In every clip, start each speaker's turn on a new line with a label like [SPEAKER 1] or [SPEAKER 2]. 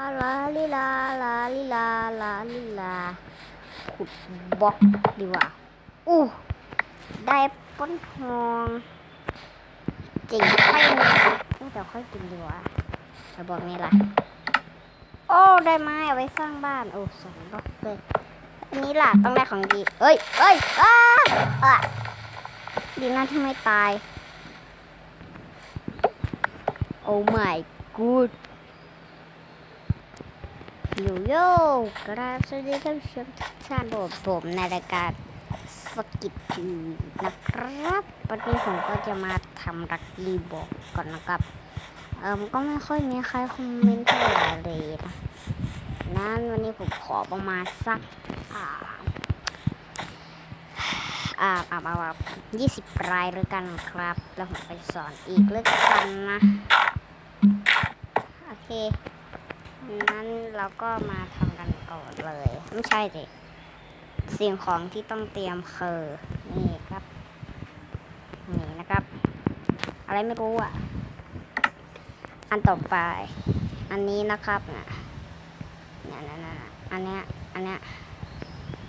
[SPEAKER 1] ลาลิลาลาลิลาลาลิลาขุดบล็อกดีกว่าอู้ได้ป้นทองจริงค่อยนี่แต่ค่อยกินดีกว่าแต่บอกนี่ล่ะโอ้ได้ไม้เอาไว้สร้างบ้านโอ้สองบล็อกเลยอันนี้ล่ะต้องได้ของดีเอ้ยเอ้ยอ้าอะดีนะที่ไม่ตายโอ้ my good โยโย่กราบสวัสดีท่านผู้ชมทุกท่านผมผมในรายการสกิปทีนะครับวันนี้ผมก็จะมาทำรักรีบอกก่อนนะครับเอิมก็ไม่ค่อยมีใครคอมเมนต์เท่าไหร่เลยนะนั้นวันนี้ผมขอประมาณสักอ่าอ่าอ่าอ่ายี่สิบรายแล้วกันครับ แล้วผมไปสอนอีกแล้วกันนะ โอเค นั้นเราก็มาทำกันก่อนเลย ไม่ใช่สิสิ่งของที่ต้องเตรียมคือนี่ครับ นี่นะครับ อะไรไม่รู้อะ อันต่อไป อันนี้นะครับนะเนี่ยนะนะนอันเนี้ยอันเนี้ย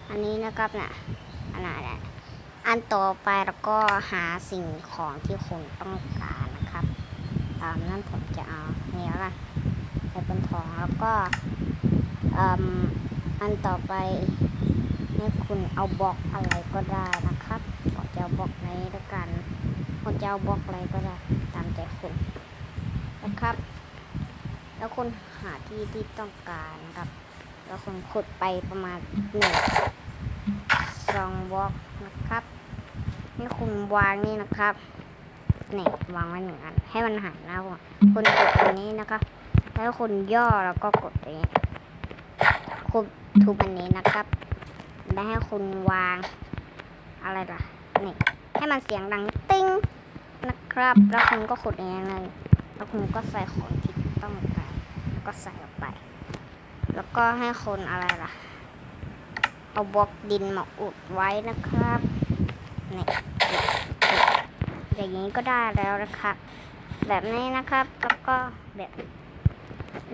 [SPEAKER 1] อันนี้นะครับนะอันนั้นนะอันต่อไปแล้วก็หาสิ่งของที่คุณต้องการนะครับ ตามนั้นผมจะเอานี่แล้วกัน เป็นทองแล้วก็อันต่อไปให้คุณเอาบล็อกอะไรก็ได้นะครับผมจะเอาบล็อกไหนล้วกันผมจะเอาบล็อกอะไรก็ได้ตามใจคุณนะครับ แล้วคุณหาที่ที่ต้องการครับ แล้วคุณขุดไปประมาณหนึ่งสองบล็อกนะครับให้คุณวางนี่นะครับเนี่ยวางไว้หนึ่งอัน ให้มันหันหน้าคุณคุดตรงนี้นะคะแล้วคุณย่อแล้วก็กดตรงนี้คุณทุบอันนี้นะครับแล้วให้คุณวาง อะไรล่ะ นี่ ให้มันเสียงดังติ้งนะครับ แล้วคุณก็ขุดอย่างนี้เลยแล้วคุณก็ใส่ของที่ต้องการแล้วก็ใส่ออกไป แล้วก็ให้คนอะไรล่ะ เอาบล็อกดินมาอุดไว้นะครับนี่อย่างนี้ก็ได้แล้วนะครับ แบบนี้นะครับ แล้วก็แบบ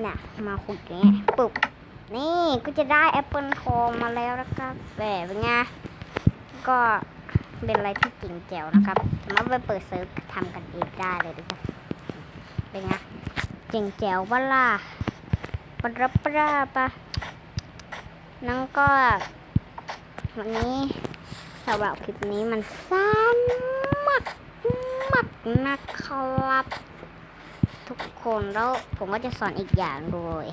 [SPEAKER 1] นี่ยมาขุดอย่างเงี้ยปุ๊บ นี่ก็จะได้แอปเปิลทองมาแล้วนะครับแบบไง ก็เป็นอะไรที่จริงแจ๋วนะครับมาไปเปิดเซิร์ฟทำกันเองได้เลยนะครับเป็นไงจริงแจ๋ววะล่ะปะระปะระปะนั่นก็ วันนี้สำหรับคลิปนี้มันสั้นมากมากนะครับ ทุกคนแล้วผมก็จะสอนอีกอย่างด้วย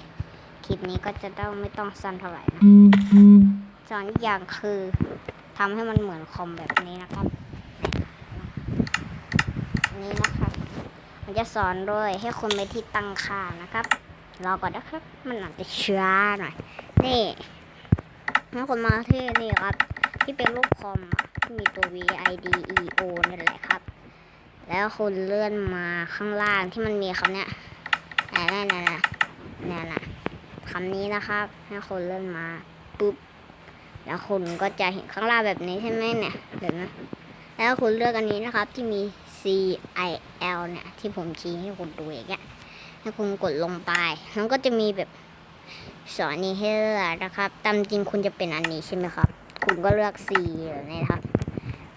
[SPEAKER 1] คลิปนี้ก็จะต้องไม่ต้องสั้นเท่าไหร่นะสอนอีกอย่างคือทำให้มันเหมือนคอมแบบนี้นะครับ นี่นะครับมันจะสอนโดยให้คุณไปที่ตั้งค่านะครับรอก่อนนะครับ มันอาจจะช้าหน่อยนี่ให้คุณมาที่นี่ครับ ที่เป็นรูปคอมที่มีตัว V I D E O นี่นแหละครับ แล้วคุณเลื่อนมาข้างล่างที่มันมีคำเนี้ยนั่นนั่นนั่นนั่นน่ะคำนี้นะครับให้คุณเลื่อนมาปุ๊บแล้วคุณก็จะเห็นข้างล่างแบบนี้ใช่ไหมเนี่ยเห็นไหมแล้วคุณเลือกอันนี้นะครับที่มี C I L เนี่ยที่ผมชี้ให้คุณดูอย่างเงี้ยให้คุณกดลงไปแล้วก็จะมีแบบสอนนี้ให้เลือกนะครับ ตามจริงคุณจะเป็นอันนี้ใช่ไหมครับ คุณก็เลือก C แบบนี้นะครับ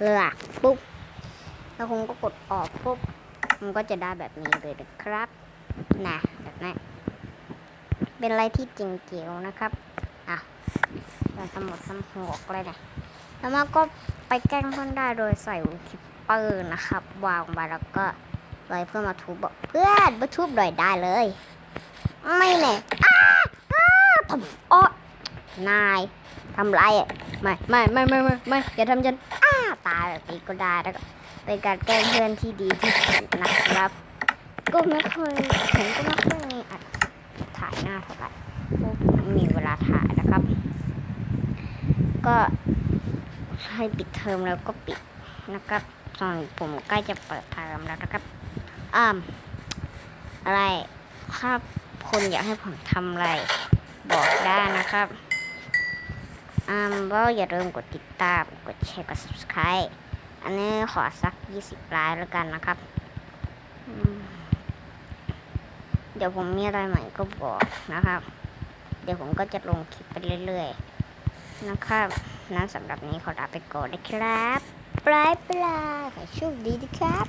[SPEAKER 1] เลือกปุ๊บ แล้วคุณก็กดออกปุ๊บมันก็จะได้แบบนี้เลยนะครับนะแบบนี้เป็นอะไรที่จริงเจียวนะครับอะเราสมดสมหกเลยนะแล้วมันก็ไปแกล้งเพื่อนได้โดยใส่คิปเปอร์นะครับ วางไปแล้วก็เลยเพื่อนมาทุบบอกเพื่อนมาทุบหน่อยได้เลย ไม่แน่อ้าอ้าทำอ้อนาย ทำไรอ่ไม่ไม่ไม่ไม่ไม่ไม่อย่าทำฉันอ้าตายแบบนี้ก็ได้แล้วก็เป็นการแกล้งเพื่อนที่ดีที่สุดนะครับ ก็ไม่เคยผมก็ไม่เคยมีอัดถ่ายหน้าเท่าไหร่พราะผมมีเวลาถ่ายนะครับ ก็ให้ปิดเทอมแล้วก็ปิดนะครับส่วนผมใกล้จะเปิดเทอมแล้วนะครับอ้ามอะไรครับคนอยากให้ผมทำอะไร บอกได้นะครับ อ้ามก็อย่าลืมกดติดตาม กดแชร์ กด subscribe อันนี้ขอสักยี่สิบไลน์แล้วกันนะครับ เดี๋ยวผมมีอะไรใหม่ก็บอกนะครับ เดี๋ยวผมก็จะลงคลิปไปเรื่อยๆ นะครับนั้นสำหรับนี้ขอลาไปก่อนนะครับปลายปลายขอโชคดีนะครับ